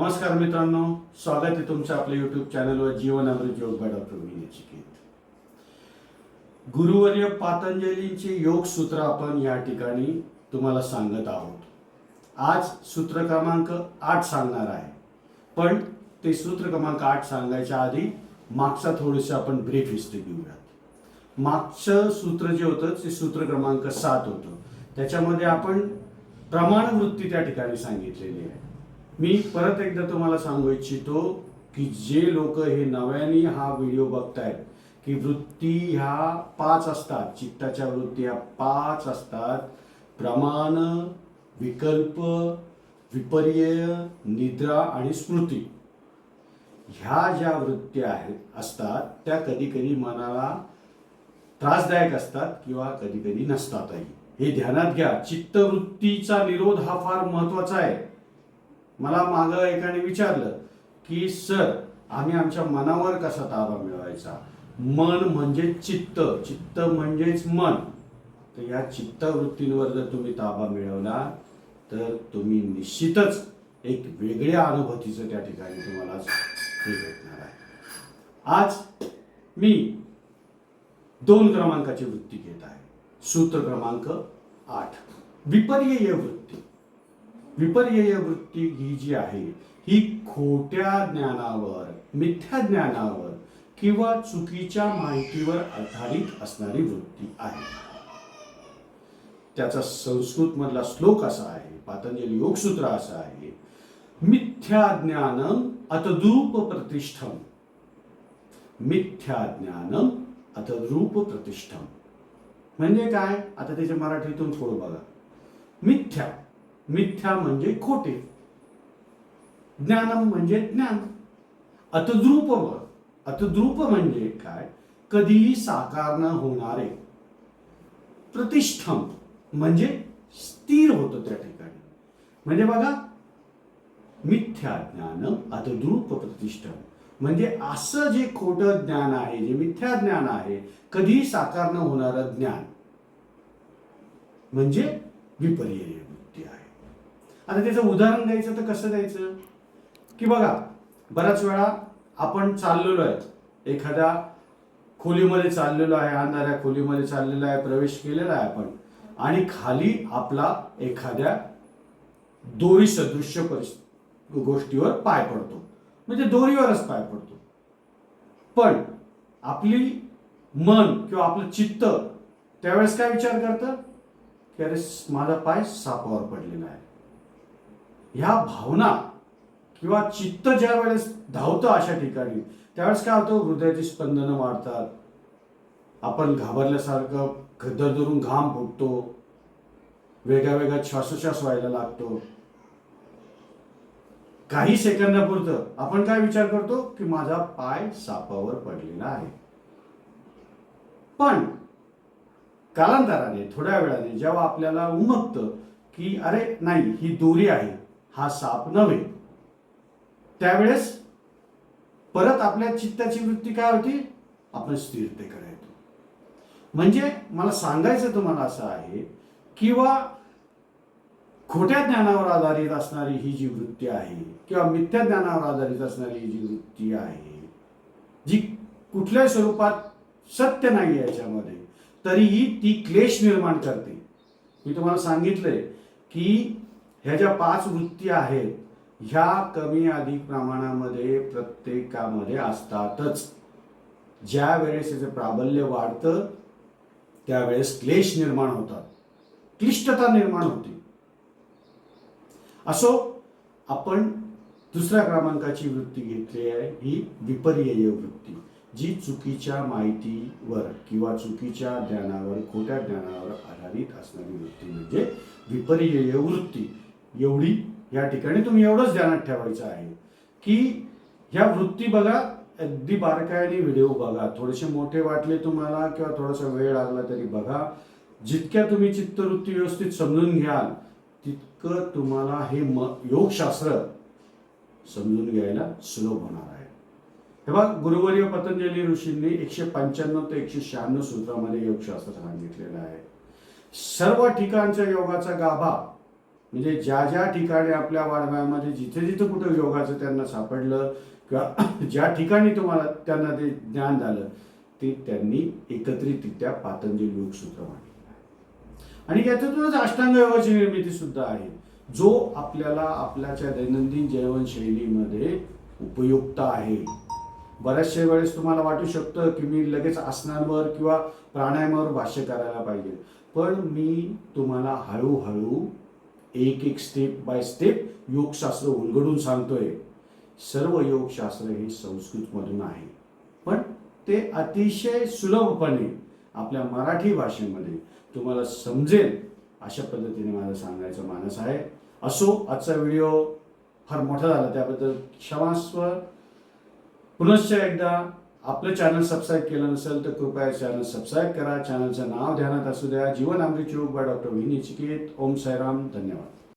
नमस्कार मित्रांनो स्वागत आहे तुमचं आपल्या युट्यूब चॅनलवर जीवनामृत योग बाय डॉक्टर विनय चिकेत गुरुवर्य पातंजलींचे योग सूत्र आपण या ठिकाणी तुम्हाला सांगत आहोत. आज सूत्र क्रमांक आठ सांगणार आहे. पण ते सूत्र क्रमांक आठ सांगायच्या आधी मागचा थोडंसं आपण ब्रीफ हिस्ट्री घेऊयात. मागचं सूत्र जे होतं ते सूत्र क्रमांक सात होतं. त्याच्यामध्ये आपण प्रमाण वृत्ती त्या ठिकाणी सांगितलेली आहे. मी परत एकदा तुम्हाला सांगू इच्छितो की जे लोक हे नव्याने हा व्हिडिओ बघतायत की वृत्ती ह्या पाच असतात चित्ताच्या वृत्ती ह्या पाच असतात. प्रमाण विकल्प विपर्यय निद्रा आणि स्मृती. ह्या ज्या वृत्ती आहेत असतात त्या कधी कधी मनाला त्रासदायक असतात किंवा कधी कधी नसतातही. हे ध्यानात घ्या. चित्तवृत्तीचा निरोध हा फार महत्त्वाचा आहे. मला माग एकाने विचारलं की सर आम्ही आमच्या मनावर कसा ताबा मिळवायचा? मन म्हणजे चित्त चित्त म्हणजेच मन. तर या चित्तवृत्तींवर जर तुम्ही ताबा मिळवला तर तुम्ही निश्चितच एक वेगळ्या अनुभूतीचं त्या ठिकाणी तुम्हाला हे भेटणार आहे. आज मी दोन क्रमांकाची वृत्ती घेत आहे. सूत्र क्रमांक आठ. विपर्यय वृत्ती. विपर्यय वृत्ती ही जी आहे ही खोट्या ज्ञानावर मिथ्या ज्ञानावर किंवा चुकीच्या माहितीवर आधारित असणारी वृत्ती आहे. त्याचा संस्कृत मधला श्लोक असा आहे पातंजली योगसूत्र असं आहे मिथ्या ज्ञान अतद्रूप प्रतिष्ठम. मिथ्या ज्ञान अतद्रूप प्रतिष्ठम. म्हणजे काय? आता त्याच्या मराठीतून थोडं बघा. मिथ्या. मिथ्या म्हणजे खोटे. ज्ञानम म्हणजे ज्ञान. अतद्रुप अतद्रुप म्हणजे काय? कधीही साकार न होणारे. प्रतिष्ठम म्हणजे स्थिर होतं त्या ठिकाणी. म्हणजे बघा मिथ्या ज्ञान अतद्रुप प्रतिष्ठम. म्हणजे असं जे खोटं ज्ञान आहे जे मिथ्या ज्ञान आहे कधीही साकार न होणारं ज्ञान. म्हणजे विपर्य आता त्याचं उदाहरण द्यायचं तर कसं द्यायचं? की बघा बऱ्याच वेळा आपण चाललेलो आहे. एखाद्या खोलीमध्ये चाललेलो आहे अंधाऱ्या खोलीमध्ये चाललेलो आहे प्रवेश केलेला आहे आपण. आणि खाली आपला एखाद्या दोरी सदृश्य परिस्थिती गोष्टीवर पाय पडतो. म्हणजे दोरीवरच पाय पडतो. पण आपली मन किंवा आपलं चित्त त्यावेळेस काय विचार करतं? की अरे माझा पाय सापावर पडलेला आहे. ह्या भावना किंवा चित्त ज्या वेळेस धावतं अशा ठिकाणी त्यावेळेस काय होतं? हृदयाची स्पंदनं वाढतात. आपण घाबरल्यासारखं खद्दर धरून घाम फुटतो. वेगळ्या वेगळ्या श्वासोश्वास व्हायला लागतो. काही सेकंदापुरतं आपण काय विचार करतो? की माझा पाय सापावर पडलेला आहे. पण कालांतराने थोड्या वेळाने जेव्हा आपल्याला उमगतं की अरे नाही ही दोरी आहे. हा साप नव्हे. त्यावेळेस परत आपल्या चित्ताची वृत्ती काय होती? आपण स्थिरतेकडे येतो. म्हणजे मला सांगायचं तुम्हाला असं आहे किंवा खोट्या ज्ञानावर आधारित असणारी ही जी वृत्ती आहे किंवा मिथ्या ज्ञानावर आधारित असणारी ही जी वृत्ती आहे जी कुठल्याही स्वरूपात सत्य नाही याच्यामध्ये तरीही ती क्लेश निर्माण करते. मी तुम्हाला सांगितलंय की ह्या ज्या पाच वृत्ती आहेत ह्या कमी अधिक प्रमाणामध्ये प्रत्येकामध्ये असतातच. ज्या वेळेस याचं प्राबल्य वाढतं त्यावेळेस क्लेश निर्माण होतात. क्लिष्टता निर्माण होते. असो आपण दुसऱ्या क्रमांकाची वृत्ती घेतली आहे ही विपर्यय वृत्ती जी चुकीच्या माहितीवर किंवा चुकीच्या ज्ञानावर खोट्या ज्ञानावर आधारित असणारी वृत्ती म्हणजे विपर्यय वृत्ती. एवढी या ठिकाणी तुम्ही एवढंच ध्यानात ठेवायचं आहे की ह्या वृत्ती बघा अगदी बारकाईने व्हिडिओ बघा. थोडेसे मोठे वाटले तुम्हाला किंवा थोडासा वेळ लागला तरी बघा. जितक्या तुम्ही चित्तवृत्ती व्यवस्थित समजून घ्याल तितकं तुम्हाला हे म योगशास्त्र समजून घ्यायला सुलभ होणार आहे. हे बघ गुरुवर्य पतंजली ऋषींनी एकशे पंच्याण्णव ते एकशे शहाण्णव सूत्रामध्ये योगशास्त्र सांगितलेलं आहे. सर्व ठिकाणच्या योगाचा गाभा म्हणजे ज्या ज्या ठिकाणी आपल्या वाडव्यामध्ये जिथे जिथे कुठं योगाचं त्यांना सापडलं किंवा ज्या ठिकाणी तुम्हाला त्यांना ते ज्ञान झालं ते त्यांनी एकत्रितरित्या पातंजली योगसूत्र मांडलेलं आणि याच्यातूनच अष्टांग योगाची निर्मिती सुद्धा आहे. जो आपल्याला आपल्याच्या दैनंदिन जीवनशैलीमध्ये उपयुक्त आहे. बऱ्याचशा वेळेस तुम्हाला वाटू शकतं की मी लगेच आसनांवर किंवा प्राणायामावर भाष्य करायला पाहिजे. पण मी तुम्हाला हळूहळू एक एक स्टेप बाय स्टेप योगशास्त्र उलगडून सांगतोय. सर्व योगशास्त्र हे संस्कृतमधून आहे. पण ते अतिशय सुलभपणे आपल्या मराठी भाषेमध्ये तुम्हाला समजेल अशा पद्धतीने मला सांगायचं मानस आहे. असो आजचा व्हिडिओ फार मोठा झाला त्याबद्दल क्षमास्व पुनश्च एकदा आपलं चॅनल सबस्क्राईब केलं नसेल तर कृपया चॅनल सबस्क्राईब करा. चॅनलचं नाव ध्यानात असू द्या. Jeevan Amrut Yog by doctor Vini Chiket Om Sairam. धन्यवाद.